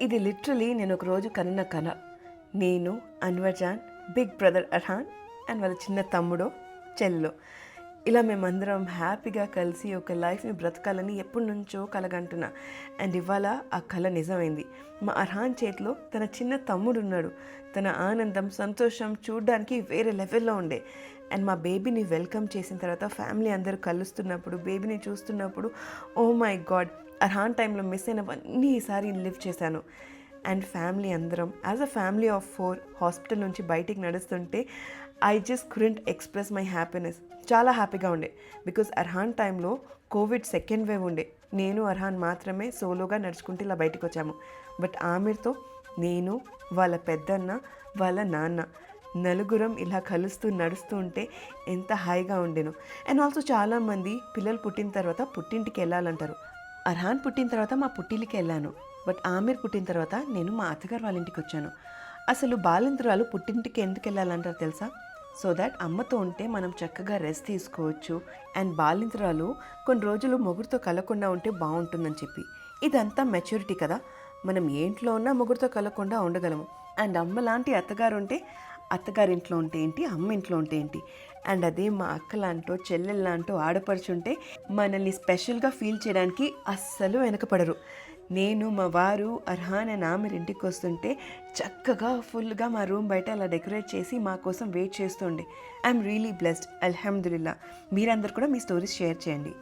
ఇది లిటరలీ నేను ఒక రోజు కన్న కళ నేను Anwarjan big brother Arhan and వాళ్ళ చిన్న తమ్ముడు చెల్లో. ఇలా మేమందరం హ్యాపీగా కలిసి ఒక లైఫ్ని బ్రతకాలని ఎప్పటి నుంచో కలగంటున్నా. అండ్ ఇవాళ ఆ కళ నిజమైంది. మా అర్హాన్ చేతిలో తన చిన్న తమ్ముడు ఉన్నాడు. తన ఆనందం సంతోషం చూడడానికి వేరే లెవెల్లో ఉండే. అండ్ మా బేబీని వెల్కమ్ చేసిన తర్వాత ఫ్యామిలీ అందరూ కలుస్తున్నప్పుడు బేబీని చూస్తున్నప్పుడు ఓ మై గాడ్ అర్హాన్ టైంలో మిస్ అయినవన్నీ ఈసారి లివ్ చేశాను. అండ్ ఫ్యామిలీ అందరం as a family of four hospital నుంచి బయటికి నడుస్తుంటే I just couldn't express my happiness చాలా హ్యాపీగా ఉండే. బికాజ్ అర్హాన్ టైంలో కోవిడ్ సెకండ్ వేవ్ ఉండే. నేను అర్హాన్ మాత్రమే సోలోగా నడుచుకుంటూ ఇలా బయటకు వచ్చాము. బట్ ఆమెతో నేను వాళ్ళ పెద్దన్న వాళ్ళ నాన్న నలుగురం ఇలా కలుస్తూ నడుస్తూ ఉంటే ఎంత హాయిగా ఉండేను. అండ్ ఆల్సో చాలామంది పిల్లలు పుట్టిన తర్వాత పుట్టింటికి వెళ్ళాలంటారు. అర్హాన్ పుట్టిన తర్వాత మా పుట్టిల్లికి వెళ్ళాను. బట్ ఆమీర్ పుట్టిన తర్వాత నేను మా అత్తగారు వాళ్ళ ఇంటికి వచ్చాను. అసలు బాలింతరాలు పుట్టింటికి ఎందుకు వెళ్ళాలంటారు తెలుసా? సో దాట్ అమ్మతో ఉంటే మనం చక్కగా రెస్ట్ తీసుకోవచ్చు అండ్ బాలింతరాలు కొన్ని రోజులు మొగుడుతో కలకుండా ఉంటే బాగుంటుందని చెప్పి. ఇదంతా మెచ్యూరిటీ కదా. మనం ఏంట్లో ఉన్నా మొగుడుతో కలకుండా ఉండగలము. అండ్ అమ్మ లాంటి అత్తగారు ఉంటే అత్తగారి ఇంట్లో ఉంటే ఏంటి అమ్మ ఇంట్లో ఉంటే ఏంటి? అండ్ అదే మా అక్కలాంటో చెల్లెల్లాంటో ఆడపడుచుంటే మనల్ని స్పెషల్గా ఫీల్ చేయడానికి అస్సలు వెనకపడరు. నేను మా వారు అర్హాన్ అని ఆమెర్ ఇంటికి వస్తుంటే చక్కగా ఫుల్గా మా రూమ్ బయట అలా డెకరేట్ చేసి మా కోసం వెయిట్ చేస్తుండే. ఐఎమ్ రియలీ బ్లెస్డ్ అల్హమ్దుల్లా మీరందరూ కూడా మీ స్టోరీస్ షేర్ చేయండి.